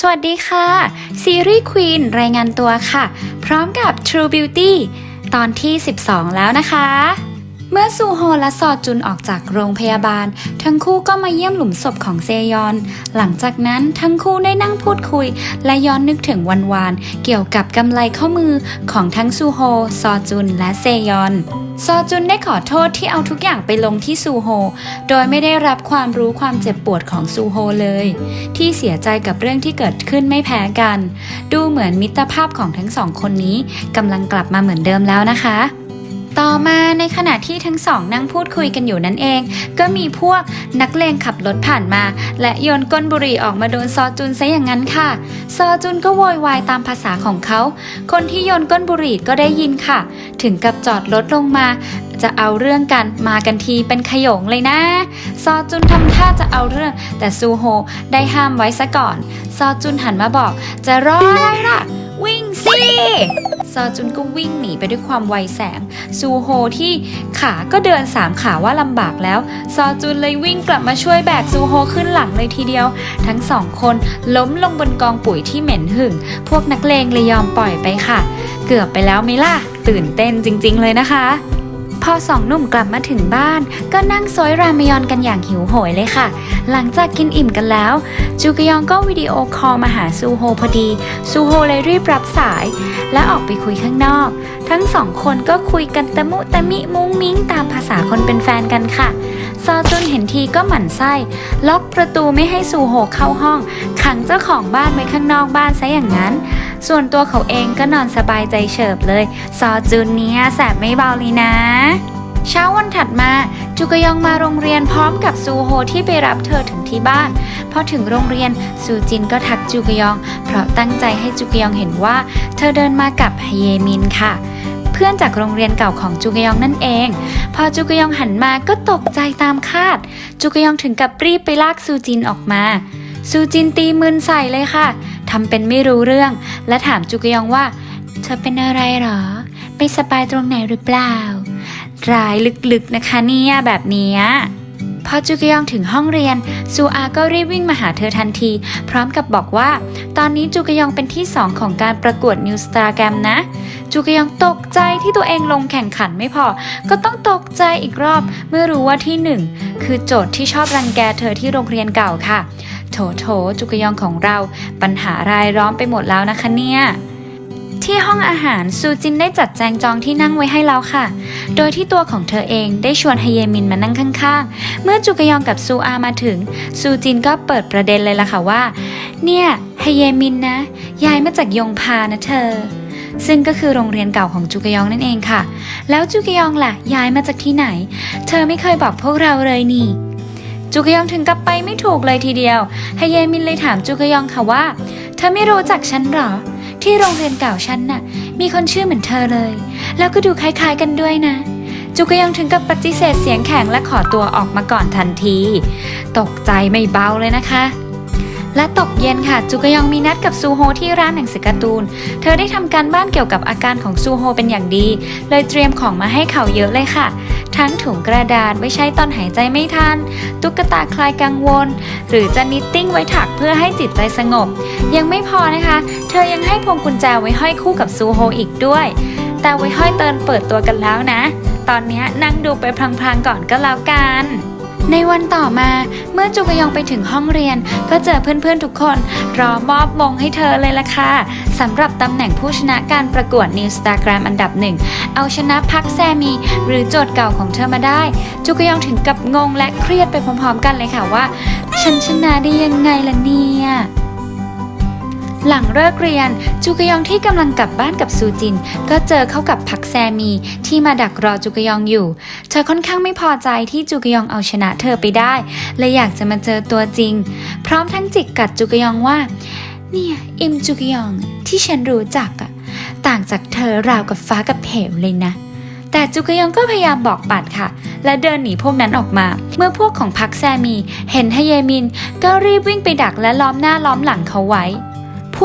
สวัสดีค่ะ ซีรีส์ควีนรายงานตัวค่ะ พร้อมกับ True Beauty ตอนที่ 12 แล้วนะคะ เมื่อซูโฮและซอจุนออกจากโรงพยาบาล ทั้งคู่ก็มาเยี่ยมหลุมศพของเซยอน หลังจากนั้นทั้งคู่ได้นั่งพูดคุย และย้อนนึกถึงวันวานเกี่ยวกับกำไลข้อมือของทั้งซูโฮ ซอจุน และเซยอน ซอจุนได้ขอโทษที่เอาทุกอย่างไปลงที่ซูโฮ โดยไม่ได้รับความรู้ความเจ็บปวดของซูโฮเลย ที่เสียใจกับเรื่องที่เกิดขึ้นไม่แพ้กัน ดูเหมือนมิตรภาพของทั้งสองคนนี้กำลังกลับมาเหมือนเดิมแล้วนะคะต่อมา ในขณะที่ทั้งสองนั่งพูดคุยกันอยู่นั่นเอง ก็มีพวกนักเลงขับรถผ่านมา และโยนก้นบุหรี่ออกมาโดนซอจุนซะอย่างนั้นค่ะ ซอจุนก็โวยวายตามภาษาของเขา คนที่โยนก้นบุหรี่ก็ได้ยินค่ะ ถึงกับจอดรถลงมา จะเอาเรื่องกันมากันทีเป็นขยงเลยนะ ซอจุนทำท่าจะเอาเรื่อง แต่ซูโฮได้ห้ามไว้ซะก่อน ซอจุนหันมาบอก จะรออะไรล่ะ วิ่งสิ ซอจุนก็วิ่งหนีไปด้วยความไวแสง ซูโฮที่ขาก็เดินสามขาว่าลำบากแล้ว ซอจุนเลยวิ่งกลับมาช่วยแบกซูโฮขึ้นหลังเลยทีเดียว ทั้งสองคนล้มลงบนกองปุ๋ยที่เหม็นหึ่ง พวกนักเลงเลยยอมปล่อยไปค่ะ เกือบไปแล้วไหมล่ะ ตื่นเต้นจริง ๆ เลยนะคะ พอสองหนุ่มกลับมาถึงบ้าน ก็นั่งซอยรามยอนกันอย่างหิวโหยเลยค่ะ หลังจากกินอิ่มกันแล้ว จูกยองก็วิดีโอคอลมาหาซูโฮพอดี ซูโฮเลยรีบรับสาย และออกไปคุยข้างนอก ทั้งสองคนก็คุยกันตะมุตะมิมุ้งมิ้งตามภาษาคนเป็นแฟนกันค่ะ ซอจุนเห็นทีก็หมั่นไส้ ล็อกประตูไม่ให้ซูโฮเข้าห้อง ขังเจ้าของบ้านไว้ข้างนอกบ้านซะอย่างนั้น ส่วนตัวเขาเองก็นอนสบายใจเฉิบเลย ซอจุนเนี้ยแสบไม่เบาเลยนะเช้าวันถัดมาจูกยองมาโรงเรียนพร้อมกับซูโฮที่ไปรับเธอถึงที่บ้านพอถึงโรงเรียนซูจินก็ทักจูกยอง เพราะตั้งใจให้จูกยองเห็นว่า เธอเดินมากับฮเยมินค่ะ พื่อนจากโรงเรียนเก่าของจูกยองนั่นเอง พอจูกยองหันมาก็ตกใจตามคาดจูกยองถึงกับรีบไปลากซูจินออกมา ซูจินตีมืนใส่เลยค่ะทำเป็นไม่รู้เรื่อง และถามจูกยองว่า เธอเป็นอะไรหรอ ไม่สบายตรงไหนหรือเปล่า ร้ายลึกๆนะคะเนี่ยแบบเนี้ย พอจูกยองถึงห้องเรียน ซูอาก็รีบวิ่งมาหาเธอทันที พร้อมกับบอกว่า ตอนนี้จูกยองเป็นที่สองของการประกวดนิวสตาแกรมนะจูกยองตกใจที่ตัวเองลงแข่งขันไม่พอ ก็ต้องตกใจอีกรอบ เมื่อรู้ว่าที่หนึ่งคือโจทย์ที่ชอบรังแกเธอที่โรงเรียนเก่าค่ะ โถโถจุกยองของเรา ปัญหารายล้อมไปหมดแล้วนะคะเนี่ย ที่ห้องอาหารซูจินได้จัดแจงจองที่นั่งไว้ให้แล้วค่ะ โดยที่ตัวของเธอเองได้ชวนไฮเยมินมานั่งข้างๆ เมื่อจุกยองกับซูอามาถึง ซูจินก็เปิดประเด็นเลยล่ะค่ะว่า เนี่ยไฮเยมินนะย้ายมาจากยงพานะเธอ ซึ่งก็คือโรงเรียนเก่าของจุกยองนั่นเองค่ะ แล้วจุกยองล่ะย้ายมาจากที่ไหน เธอไม่เคยบอกพวกเราเลยนี่จุกยองถึงกับไปไม่ถูกเลยทีเดียวไฮเยมินเลยถามจุกยองค่ะว่า เธอไม่รู้จักฉันหรอ ที่โรงเรียนเก่าฉันน่ะ มีคนชื่อเหมือนเธอเลย แล้วก็ดูคล้ายๆกันด้วยนะ จุกยองถึงกับปฏิเสธเสียงแข็งและขอตัวออกมาก่อนทันที ตกใจไม่เบาเลยนะคะ และตกเย็นค่ะ จุกยองมีนัดกับซูโฮที่ร้านหนังสือการ์ตูน เธอได้ทำการบ้านเกี่ยวกับอาการของซูโฮเป็นอย่างดี เลยเตรียมของมาให้เขาเยอะเลยค่ะ ทั้งถุงกระดาษไว้ใช้ตอนหายใจไม่ทัน ตุ๊กตาคลายกังวล หรือจะนิตติ้งไว้ถักเพื่อให้จิตใจสงบ ยังไม่พอนะคะ เธอยังให้พวงกุญแจไว้ห้อยคู่กับซูโฮอีกด้วย แต่ไว้ห้อยเตินเปิดตัวกันแล้วนะ ตอนนี้นั่งดูไปพลางๆก่อนก็แล้วกัน ในวันต่อมาเมื่อจุกยองไปถึงห้องเรียน ก็เจอเพื่อนๆทุกคน รอมอบมงให้เธอเลยล่ะค่ะสำหรับตำแหน่งผู้ชนะการประกวด New s t a g r a m อันดับหนึ่ง เอาชนะพักแซมี หรือโจทย์เก่าของเธอมาได้ จุกยองถึงกับงงและเครียดไปพร้อมๆกันเลยค่ะว่า ฉันชนะได้ยังไงล่ะเนี่ย หลังเลิกเรียน จูกยองที่กำลังกลับบ้านกับซูจิน ก็เจอเข้ากับพักแซมีที่มาดักรอจูกยองอยู่ เธอค่อนข้างไม่พอใจที่จูกยองเอาชนะเธอไปได้เลยอยากจะมาเจอตัวจริง พร้อมทั้งจิกกัดจูกยองว่า เนี่ยอิมจูกยองที่ฉันรู้จักอะต่างจากเธอราวกับฟ้ากับเหวเลยนะแต่จูกยองก็พยายามบอกปัดค่ะ และเดินหนีพวกนั้นออกมา เมื่อพวกของพักแซมี เห็นฮเยมิน ก็รีบวิ่งไปดักและล้อมหน้าล้อมหลังเขาไว้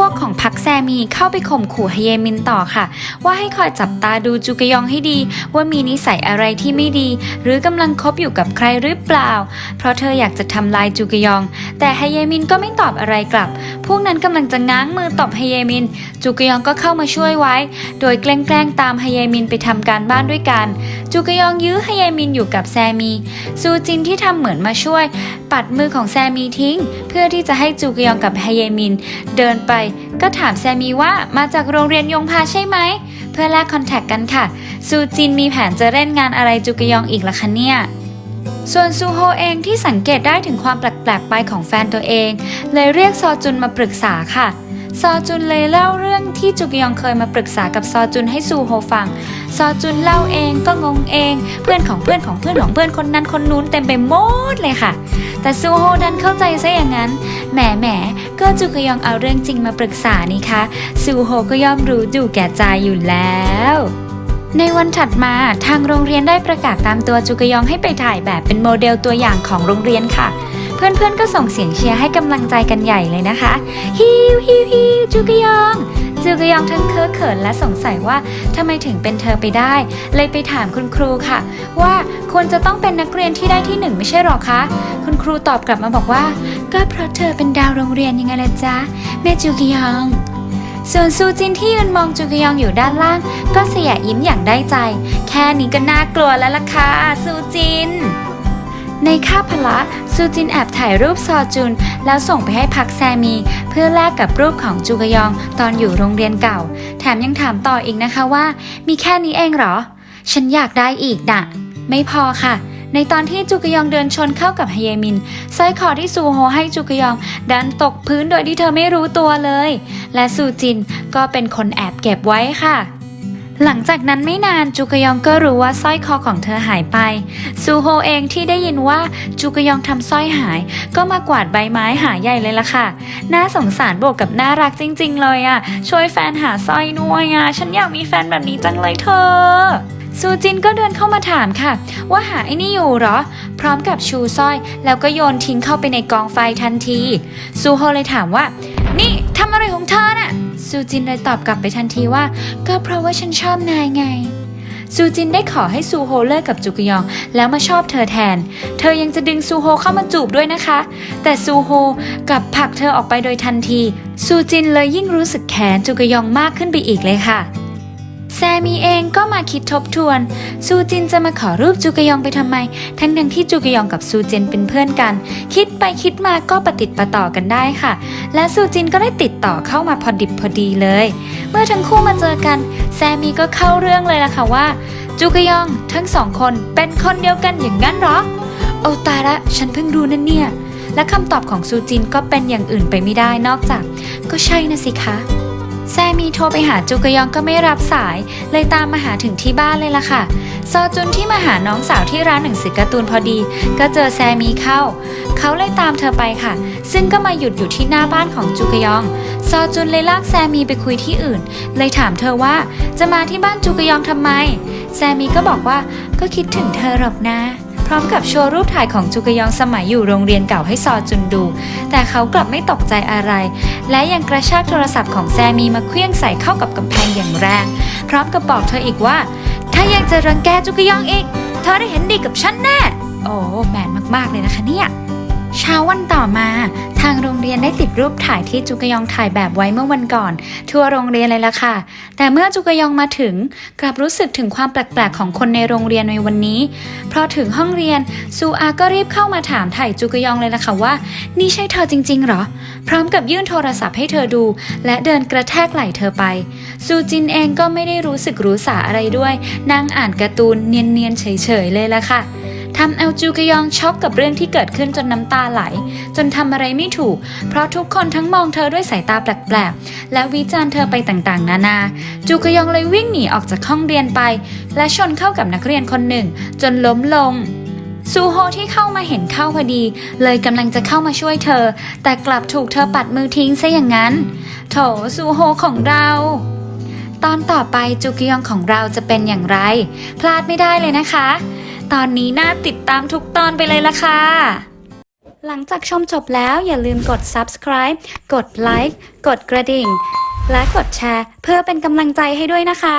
วกของพักแซมีเข้าไปข่มขู่ฮเยมินต่อค่ะ ว่าให้คอยจับตาดูจูกยองให้ดี ว่ามีนิสัยอะไรที่ไม่ดี หรือกำลังคบอยู่กับใครหรือเปล่า เพราะเธออยากจะทำลายจูกยอง แต่ฮเยมินก็ไม่ตอบอะไรกลับ พวกนั้นกำลังจะง้างมือตบฮเยมิน จูกยองก็เข้ามาช่วยไว้ โดยแกล้งๆตามฮเยมินไปทำการบ้านด้วยกัน จูกยองยื้อฮเยมินอยู่กับแซมี ซูจินที่ทำเหมือนมาช่วย ปัดมือของแซมีทิ้ง เพื่อที่จะให้จูกยองกับฮเยมิน เดินไปก็ถามแซมีว่ามาจากโรงเรียนยงพาใช่ไหม เพื่อแลกคอนแทคกันค่ะ ซูจินมีแผนจะเล่นงานอะไรจูกยองอีกล่ะคะเนี่ย ส่วนซูโฮเองที่สังเกตได้ถึงความแปลกๆไปของแฟนตัวเอง เลยเรียกซอจุนมาปรึกษาค่ะ ซอจุนเลยเล่าเรื่องที่จุกยองเคยมาปรึกษากับซอจุนให้ซูโฮฟัง ซอจุนเล่าเองก็งงเอง เพื่อนของเพื่อนของเพื่อนของเพื่อนคนนั้นคนนู้นเต็มไปหมดเลยค่ะ แต่ซูโฮดันเข้าใจซะอย่างนั้น แหมแหมก็จุกยองเอาเรื่องจริงมาปรึกษานี่คะ ซูโฮก็ย่อมรู้อยู่แก่ใจอยู่แล้วในวันถัดมาทางโรงเรียนได้ประกาศตามตัวจุกยองให้ไปถ่ายแบบเป็นโมเดลตัวอย่างของโรงเรียนค่ะ เพื่อนๆก็ส่งเสียงเชียร์ให้กำลังใจกันใหญ่เลยนะคะฮิวฮิวฮิวจุกยองจูกยองทั้งเคอะเขินและสงสัยว่าทำไมถึงเป็นเธอไปได้ เลยไปถามคุณครูค่ะ ว่าควรจะต้องเป็นนักเรียนที่ได้ที่หนึ่งไม่ใช่หรอคะ คุณครูตอบกลับมาบอกว่า ก็เพราะเธอเป็นดาวโรงเรียนยังไงล่ะจ๊ะแม่จูกยองส่วนซูจินที่ยืนมองจูกยองอยู่ด้านล่าง ก็เสียยิ้มอย่างได้ใจ แค่นี้ก็น่ากลัวแล้วล่ะค่ะซูจิน ในคาบพละซูจินแอบถ่ายรูปซอจุน แล้วส่งไปให้พักแซมี เพื่อแลกกับรูปของจูกยองตอนอยู่โรงเรียนเก่า แถมยังถามต่ออีกนะคะว่า มีแค่นี้เองเหรอ ฉันอยากได้อีกน่ะไม่พอค่ะ ในตอนที่จูกยองเดินชนเข้ากับฮเยมินสร้อยคอที่ซูโฮให้จูกยอง ดันตกพื้นโดยที่เธอไม่รู้ตัวเลย และซูจินก็เป็นคนแอบเก็บไว้ค่ะ หลังจากนั้นไม่นานจูกยองก็รู้ว่าสร้อยคอของเธอหายไป ซูโฮเองที่ได้ยินว่าจูกยองทำสร้อยหาย ก็มากวาดใบไม้หาใหญ่เลยล่ะค่ะ น่าสงสารบวกกับน่ารักจริง ๆ เลยอะ่ะ ช่วยแฟนหาสร้อยด้วยอะ่ะ ฉันอยากมีแฟนแบบนี้จังเลยเธอ ซูจินก็เดินเข้ามาถามค่ะ ว่าหาไอ้นี่อยู่หรอ พร้อมกับชูสร้อย แล้วก็โยนทิ้งเข้าไปในกองไฟทันที ซูโฮเลยถามว่า นี่ทำอะไรของเธอน่ะ ซูจินเลยตอบกลับไปทันทีว่า ก็เพราะว่าฉันชอบนายไง ซูจินได้ขอให้ซูโฮเลิกกับจุกยอง แล้วมาชอบเธอแทน เธอยังจะดึงซูโฮเข้ามาจูบด้วยนะคะ แต่ซูโฮกลับผลักเธอออกไปโดยทันที ซูจินเลยยิ่งรู้สึกแค้นจุกยองมากขึ้นไปอีกเลยค่ะ แซมีเองก็มาคิดทบทวน ซูจินจะมาขอรูปจูกยองไปทำไม ทั้งทั้งที่จูกยองกับซูจินเป็นเพื่อนกัน คิดไปคิดมาก็ประติดประต่อกันได้ค่ะ และซูจินก็ได้ติดต่อเข้ามาพอดิบพอดีเลย เมื่อทั้งคู่มาเจอกัน แซมีก็เข้าเรื่องเลยล่ะค่ะว่า จูกยองทั้งสองคนเป็นคนเดียวกันอย่างนั้นหรอโอ้ตายละฉันเพิ่งรู้นั่นเนี่ยและคำตอบของซูจินก็เป็นอย่างอื่นไปไม่ได้นอกจาก ก็ใช่นะสิคะ แซมีโทรไปหาจูกยองก็ไม่รับสาย เลยตามมาหาถึงที่บ้านเลยล่ะค่ะ ซอจุนที่มาหาน้องสาวที่ร้านหนังสือการ์ตูนพอดี ก็เจอแซมีเข้า เขาเลยตามเธอไปค่ะ ซึ่งก็มาหยุดอยู่ที่หน้าบ้านของจูกยอง ซอจุนเลยลากแซมีไปคุยที่อื่น เลยถามเธอว่าจะมาที่บ้านจูกยองทำไม แซมีก็บอกว่าก็คิดถึงเธอหรอกนะ พร้อมกับโชว์รูปถ่ายของจูกยองสมัยอยู่โรงเรียนเก่าให้ซอจุนดู แต่เขากลับไม่ตกใจอะไร และยังกระชากโทรศัพท์ของแซมีมาเคลื่องใส่เข้ากับกำแพงอย่างแรง พร้อมกับบอกเธออีกว่า ถ้ายังจะรังแกจูกยองอีก เธอได้เห็นดีกับฉันแน่ โอ้แมนมากๆเลยนะคะเนี่ย เช้าวันต่อมาทางโรงเรียนได้ติดรูปถ่ายที่จุกยองถ่ายแบบไว้เมื่อวันก่อน ทั่วโรงเรียนเลยล่ะค่ะ แต่เมื่อจุกยองมาถึง กลับรู้สึกถึงความแปลกๆของคนในโรงเรียนในวันนี้เพราะถึงห้องเรียนซูอาก็รีบเข้ามาถามถ่ายจุกยองเลยล่ะค่ะว่า นี่ใช่เธอจริง ๆ หรอ พร้อมกับยื่นโทรศัพท์ให้เธอดู และเดินกระแทกไหล่เธอไปซูจินเองก็ไม่ได้รู้สึกรู้สาอะไรด้วยนั่งอ่านการ์ตูนเนียนๆเฉยๆเลยล่ะค่ะ ทำเอาจูกยองช็อกกับเรื่องที่เกิดขึ้นจนน้ำตาไหล จนทำอะไรไม่ถูก เพราะทุกคนทั้งมองเธอด้วยสายตาแปลกๆ และวิจารณ์เธอไปต่างๆ นานา จูกยองเลยวิ่งหนีออกจากห้องเรียนไป และชนเข้ากับนักเรียนคนหนึ่ง จนล้มลงซูโฮที่เข้ามาเห็นเข้าพอดี เลยกำลังจะเข้ามาช่วยเธอ แต่กลับถูกเธอปัดมือทิ้งซะอย่างนั้น โถซูโฮของเรา ตอนต่อไปจูกยองของเราจะเป็นอย่างไร พลาดไม่ได้เลยนะคะ ตอนนี้น่าติดตามทุกตอนไปเลยละค่ะ หลังจากชมจบแล้วอย่าลืมกด subscribe กดไลค์กดกระดิ่ง และกดแชร์ เพื่อเป็นกำลังใจให้ด้วยนะคะ